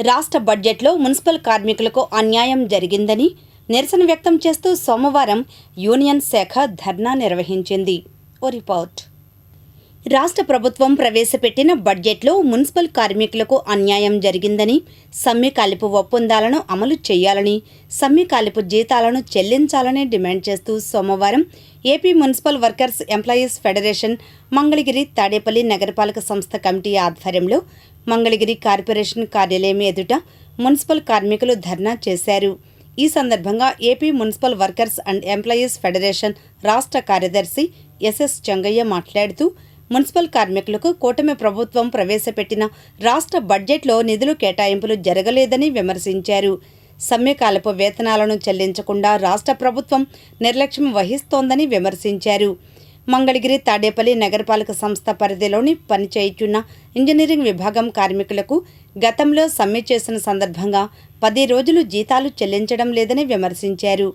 రాష్ట్ర బడ్జెట్లో మున్సిపల్ కార్మికులకు అన్యాయం జరిగిందని నిరసన వ్యక్తం చేస్తూ సోమవారం యూనియన్ శాఖ ధర్నా నిర్వహించింది. ఓ రిపోర్ట్. రాష్ట్ర ప్రభుత్వం ప్రవేశపెట్టిన బడ్జెట్లో మున్సిపల్ కార్మికులకు అన్యాయం జరిగిందని సమ్మె కాలిపు ఒప్పందాలను అమలు చేయాలని సమ్మె కాలిపు జీతాలను చెల్లించాలని డిమాండ్ చేస్తూ సోమవారం AP municipal workers employees federation Mangalagiri Tadepalli నగరపాలక సంస్థ కమిటీ ఆధ్వర్యంలో మంగళగిరి కార్పొరేషన్ కార్యాలయం ఎదుట మున్సిపల్ కార్మికులు ధర్నా చేశారు. ఈ సందర్భంగా AP municipal workers and employees federation రాష్ట్ర కార్యదర్శి ఎస్ఎస్ చెంగయ్య మాట్లాడుతూ మున్సిపల్ కార్మికులకు కూటమి ప్రభుత్వం ప్రవేశపెట్టిన రాష్ట్ర బడ్జెట్లో నిధులు కేటాయింపులు జరగలేదని విమర్శించారు. సమ్మెకాలపు వేతనాలను చెల్లించకుండా రాష్ట్ర ప్రభుత్వం నిర్లక్ష్యం వహిస్తోందని విమర్శించారు. మంగళగిరి తాడేపల్లి నగరపాలక సంస్థ పరిధిలోని పనిచేయుచున్న ఇంజనీరింగ్ విభాగం కార్మికులకు గతంలో సమ్మె చేసిన సందర్భంగా పది రోజులు జీతాలు చెల్లించడం లేదని విమర్శించారు.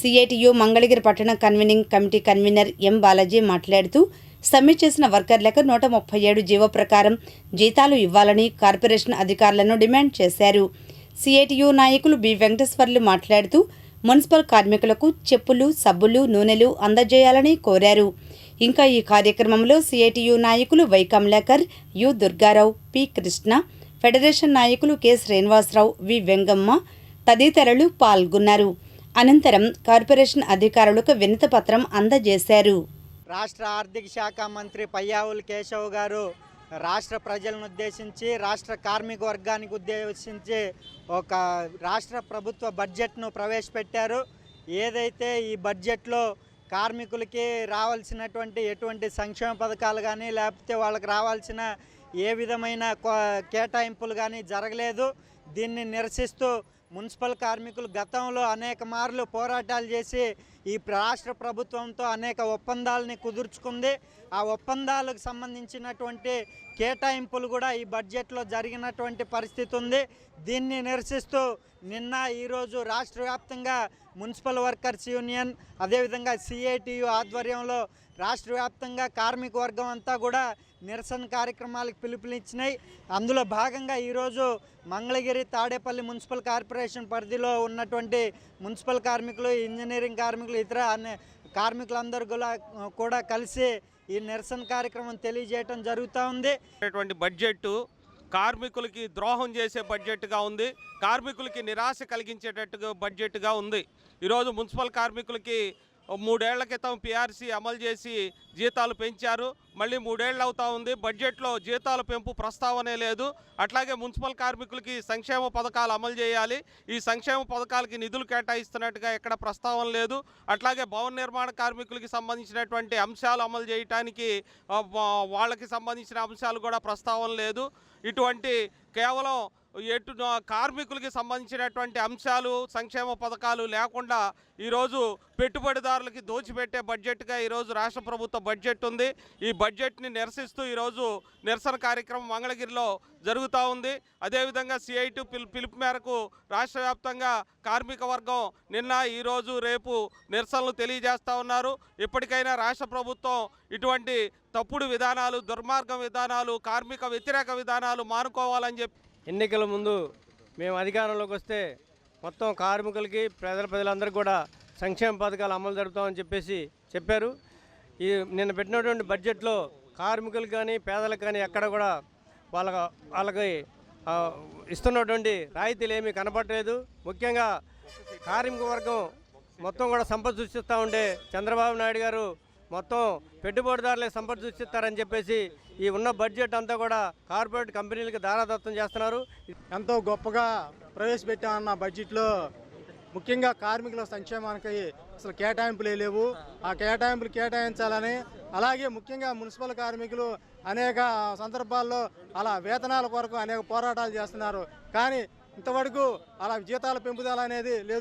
సిఐటియు మంగళగిరి పట్టణ convening committee convener M Balaji మాట్లాడుతూ సమ్మె చేసిన వర్కర్లకు నూట ముప్పై ఏడు జీవో ప్రకారం జీతాలు ఇవ్వాలని కార్పొరేషన్ అధికారులను డిమాండ్ చేశారు. సిఐటియు నాయకులు బి. వెంకటేశ్వర్లు మాట్లాడుతూ మున్సిపల్ కార్మికులకు చెప్పులు సబ్బులు నూనెలు అందజేయాలని కోరారు. ఇంకా ఈ కార్యక్రమంలో సిఐటియు నాయకులు Y. Kamalakar U. Durgarao P. Krishna federation నాయకులు కె. శ్రీనివాసరావు వి. వెంగమ్మ తదితరులు పాల్గొన్నారు. అనంతరం కార్పొరేషన్ అధికారులకు వినతిపత్రం అందజేశారు. రాష్ట్ర ఆర్థిక శాఖ మంత్రి పయ్యావులు కేశవ్ గారు రాష్ట్ర ప్రజలను ఉద్దేశించి రాష్ట్ర కార్మిక వర్గానికి ఉద్దేశించి ఒక రాష్ట్ర ప్రభుత్వ బడ్జెట్ను ప్రవేశపెట్టారు. ఏదైతే ఈ బడ్జెట్లో కార్మికులకి రావాల్సినటువంటి ఎటువంటి సంక్షేమ పథకాలు కానీ లేకపోతే వాళ్ళకి రావాల్సిన ఏ విధమైన కేటాయింపులు కానీ జరగలేదు. దీన్ని నిరసిస్తూ మున్సిపల్ కార్మికులు గతంలో అనేక మార్లు పోరాటాలు చేసి ఈ రాష్ట్ర ప్రభుత్వంతో అనేక ఒప్పందాలని కుదుర్చుకుంది. ఆ ఒప్పందాలకు సంబంధించినటువంటి కేటాయింపులు కూడా ఈ బడ్జెట్లో జరిగినటువంటి పరిస్థితి ఉంది. దీన్ని నిరసిస్తూ నిన్న ఈరోజు రాష్ట్ర వ్యాప్తంగా మున్సిపల్ వర్కర్స్ యూనియన్ అదేవిధంగా సిఐటియు ఆధ్వర్యంలో రాష్ట్ర వ్యాప్తంగా కార్మిక వర్గం అంతా కూడా నిరసన కార్యక్రమాలకు పిలుపునిచ్చినాయి. అందులో భాగంగా ఈరోజు మంగళగిరి తాడేపల్లి మున్సిపల్ కార్పొరేషన్ పరిధిలో ఉన్నటువంటి మున్సిపల్ కార్మికులు ఇంజనీరింగ్ కార్మికులు ఇతర అనే కార్మికులందరూ కూడా కూడా కలిసి ఈ నిరసన కార్యక్రమం తెలియజేయటం జరుగుతూ ఉంది. బడ్జెట్ కార్మికులకి ద్రోహం చేసే బడ్జెట్గా ఉంది. కార్మికులకి నిరాశ కలిగించేటట్టుగా బడ్జెట్గా ఉంది. ఈరోజు మున్సిపల్ కార్మికులకి మూడేళ్ళ క్రితం పిఆర్సీ అమలు చేసి జీతాలు పెంచారు. మళ్ళీ మూడేళ్ళు అవుతా ఉంది. బడ్జెట్లో జీతాల పెంపు ప్రస్తావనే లేదు. అట్లాగే మున్సిపల్ కార్మికులకి సంక్షేమ పథకాలు అమలు చేయాలి. ఈ సంక్షేమ పథకాలకి నిధులు కేటాయిస్తున్నట్టుగా ఎక్కడ ప్రస్తావన లేదు. అట్లాగే భవన నిర్మాణ కార్మికులకి సంబంధించినటువంటి అంశాలు అమలు చేయటానికి వాళ్ళకి సంబంధించిన అంశాలు కూడా ప్రస్తావన లేదు. ఇటువంటి కేవలం ఎటు కార్మికులకి సంబంధించినటువంటి అంశాలు సంక్షేమ పథకాలు లేకుండా ఈరోజు పెట్టుబడిదారులకి దోచిపెట్టే బడ్జెట్గా ఈరోజు రాష్ట్ర ప్రభుత్వ బడ్జెట్ ఉంది. ఈ బడ్జెట్ని నిరసిస్తూ ఈరోజు నిరసన కార్యక్రమం మంగళగిరిలో జరుగుతూ ఉంది. అదేవిధంగా సిఐటి పిలు పిలుపు మేరకు రాష్ట్ర వ్యాప్తంగా కార్మిక వర్గం నిన్న ఈరోజు రేపు నిరసనలు తెలియజేస్తూ ఉన్నారు. ఇప్పటికైనా రాష్ట్ర ప్రభుత్వం ఇటువంటి తప్పుడు విధానాలు దుర్మార్గం విధానాలు కార్మిక వ్యతిరేక విధానాలు మానుకోవాలని చెప్పి ఎన్నికల ముందు మేము అధికారంలోకి వస్తే మొత్తం కార్మికులకి ప్రజల ప్రజలందరికీ కూడా సంక్షేమ పథకాలు అమలు జరుపుతామని చెప్పేసి చెప్పారు. ఈ నిన్న పెట్టినటువంటి బడ్జెట్లో కార్మికులకు కానీ పేదలకు కానీ ఎక్కడ కూడా వాళ్ళ వాళ్ళకి ఇస్తున్నటువంటి రాయితీలు ఏమీ కనపడలేదు. ముఖ్యంగా కార్మిక వర్గం మొత్తం కూడా సంపద సృష్టిస్తూ ఉండే చంద్రబాబు నాయుడు గారు మొత్తం పెట్టుబడిదారులకు సంపద సృష్టిస్తారని చెప్పేసి ఈ ఉన్న బడ్జెట్ అంతా కూడా కార్పొరేట్ కంపెనీలకు దారాదత్తం చేస్తున్నారు. ఎంతో గొప్పగా ప్రవేశపెట్టామన్న బడ్జెట్లో ముఖ్యంగా కార్మికుల సంక్షేమానికి అసలు కేటాయింపులే లేవు. ఆ కేటాయింపులు కేటాయించాలని అలాగే ముఖ్యంగా మున్సిపల్ కార్మికులు అనేక సందర్భాల్లో అలా వేతనాల కొరకు అనేక పోరాటాలు చేస్తున్నారు. కానీ ఇంతవరకు అలా జీతాల పెంపుదల అనేది లేదు.